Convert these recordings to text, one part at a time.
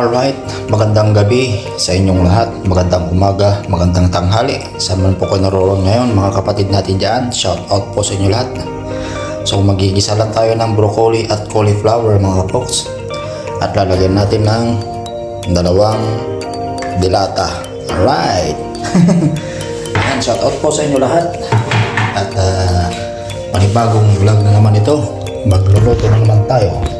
Alright, magandang gabi sa inyong lahat. Magandang umaga, magandang tanghali. Saan man po kayo naroon ngayon, mga kapatid natin dyan. Shout out po sa inyo lahat. So magigisa lang tayo ng broccoli at cauliflower mga folks. At lalagyan natin ng dalawang dilata. Alright. Ayan, shout out po sa inyo lahat. At uh, panibagong vlog na naman ito. Magluluto na naman tayo.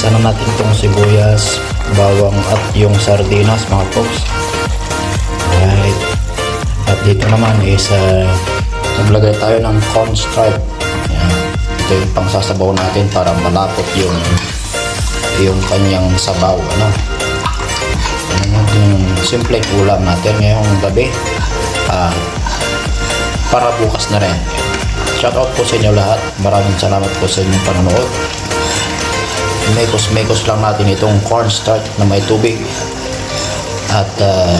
Ginisa na natin itong sibuyas, bawang at yung sardinas mga folks. Alright. At dito naman is uh, naglagay tayo ng cornstarch. Ayan. Ito yung pangsasabaw natin para malapot yung yung kanyang sabaw. Ano? Ayan yung simple ulam natin ngayong gabi. Ah, para bukas na rin. Shoutout po sa inyo lahat. Maraming salamat po sa inyong panonood. Mekos-mekos lang natin itong cornstarch na may tubig. At ah,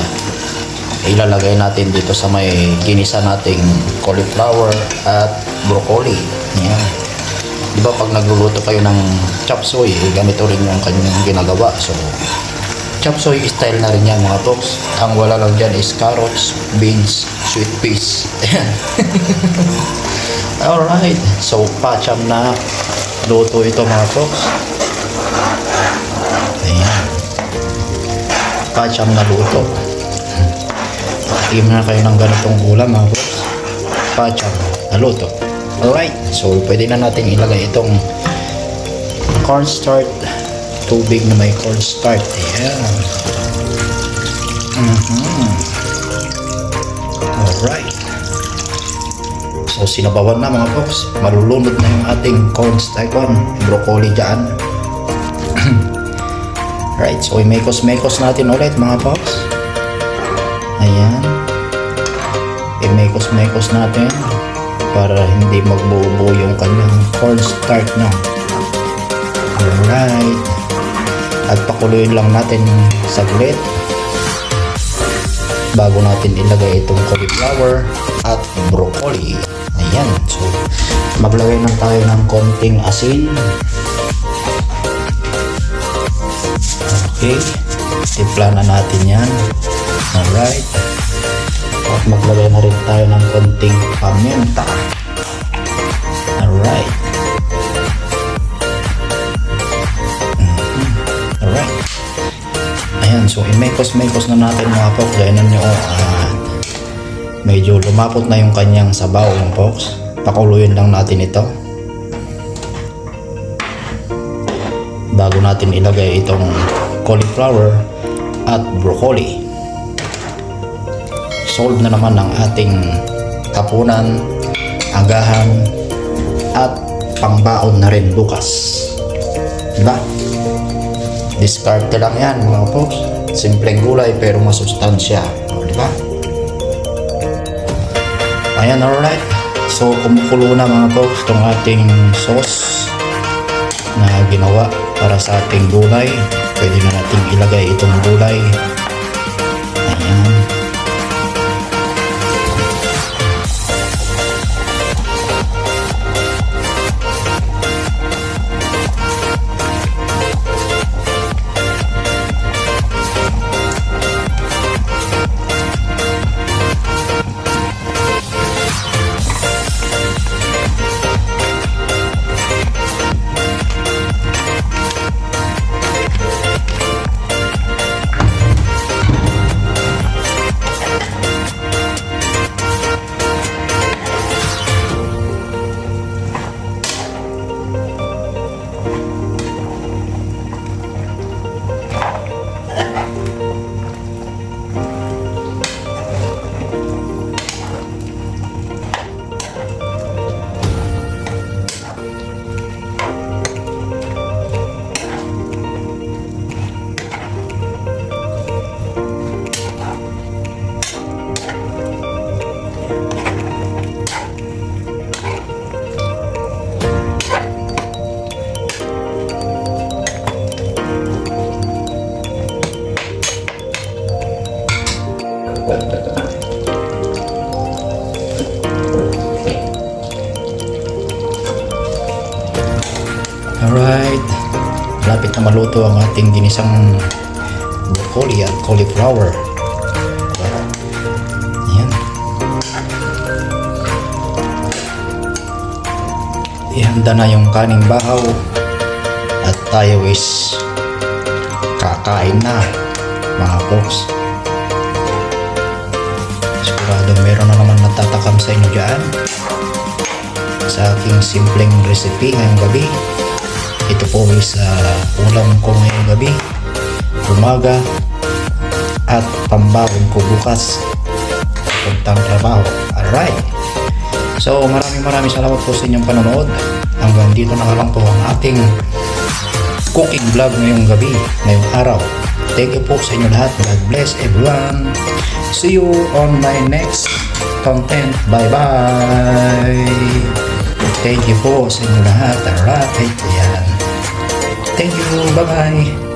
ilalagay natin dito sa may ginisa nating cauliflower at broccoli. Yan. Di ba pag nagluluto kayo ng chop suey, eh, ganito rin yung kanyang ginagawa. So, chop suey style na rin yan mga folks. Ang wala lang dyan is carrots, beans, sweet peas. Alright. So, pacham na luto ito mga folks. Ayan. Pacham na luto. Team na kayo ng ganitong ulam mga folks. Pacham na luto. Alright. So, pwede na natin ilagay itong cornstarch tubig na may cornstarch. Ayan. Mhm. Alright. So sinabawan na mga folks. Malulunod na yung ating cornstarch on. Broccoli dyan. Right. So imekos-mekos natin ulit mga folks. Ayan. Imekos-mekos natin para hindi magbubo yung kanyang cornstarch na. Alright. At pakuluin lang natin saglit bago natin ilagay itong cauliflower at broccoli. Ayan. So, maglagay lang tayo ng konting asin. Okay. Timpla na natin yan. Alright. At maglagay na rin tayo ng konting paminta. Alright. Mhm. Alright. Ayan, so imekos-mekos na natin mga folks. Ganyan nyo, ah, medyo lumapot na yung kanyang sabaw mga folks. Pakuluyin lang natin ito. Natin ilagay itong cauliflower at broccoli. Solve na naman ang ating hapunan, agahan, at pangbaon na rin bukas. Diba? Discard lang yan mga folks. Simpleng gulay pero masustansya. Diba? Ayan, alright. So, kumukulo na mga folks itong ating sauce na ginawa para sa ating gulay. Pwede na natin ilagay itong gulay. Alright. Malapit na maluto ang ating ginisang broccoli at cauliflower. Ayan. Ihanda na yung kaning bahaw at tayo is kakain na mga folks. Sigurado meron na naman natatakam sa inyo dyan sa aking simpleng recipe ngayong gabi. Ito po is uh, ulam ko ngayong gabi, umaga, at pambawon ko bukas puntang trabaho. Alright. So maraming maraming salamat po sa inyong panonood. Hanggang dito na lang po ang ating cooking vlog ngayong gabi, ngayong araw. Thank you po sa inyo lahat. God bless everyone. See you on my next content. Bye-bye. Thank you po sa inyo lahat. Alright. Ayan. Thank you. Bye-bye.